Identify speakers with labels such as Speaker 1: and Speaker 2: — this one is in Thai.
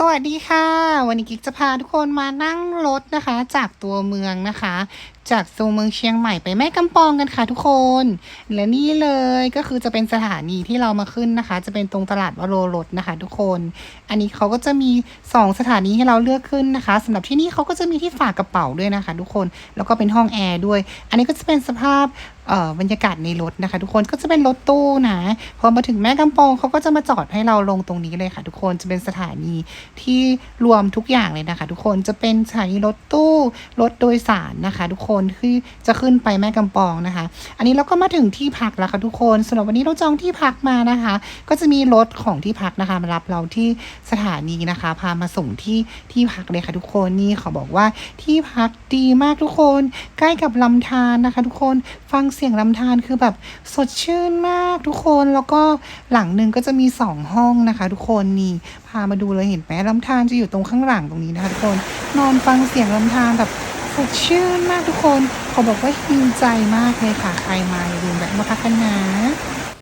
Speaker 1: สวัสดีค่ะ วันนี้กิ๊กจะพาทุกคนมานั่งรถนะคะ จากตัวเมืองนะคะ จากตัวเมืองเชียงใหม่ไปแม่กำปองกันค่ะทุกคน และนี่เลยก็คือจะเป็นสถานีที่เรามาขึ้นนะคะ จะเป็นตรงตลาดวโรรสนะคะ ทุกคน อันนี้เขาก็จะมี 2 สถานีให้เราเลือกขึ้นนะคะสำหรับที่นี่เขาก็จะมีที่ฝากกระเป๋าด้วยนะคะ ทุกคนแล้วก็เป็นห้องแอร์ด้วย อันนี้ก็จะเป็นสภาพ บรรยากาศในรถนะคะ ทุกคนก็จะเป็นรถตู้นะพอมาถึงแม่กำปองเขาก็จะมาจอดให้เราลงตรงนี้เลยค่ะ ทุกคนจะเป็นสถานีที่รวมทุกอย่างเลยนะคะ ทุกคนจะเป็นสถานีรถตู้รถโดยสารนะคะ ทุกคนที่จะขึ้นไปแม่กำปองนะคะ อันนี้เราก็มาถึงที่พักแล้วค่ะทุกคนสำหรับวันนี้เราจองที่พักมานะคะ ก็จะมีรถของที่พักนะคะมารับเราที่สถานีนะคะ พามาส่งที่ที่พักเลยค่ะทุกคนนี่เขาบอกว่าที่พักดีมากทุกคน ใกล้กับลำธารนะคะ ทุกคนฟังเสียงลำธารคือแบบสดชื่นมากทุกคนแล้วก็หลังหนึ่งก็จะมีสองห้องนะคะ ทุกคนนี่พามาดูเลยเห็นไหมลำธารจะอยู่ตรงข้างหลังตรงนี้นะคะทุกคนนอนฟังเสียงลำธารแบบสดชื่นมากทุกคนเขาบอกว่าฮิวใจมากเลยค่ะใครมาอย่าลืมแวะมาพักกันนะ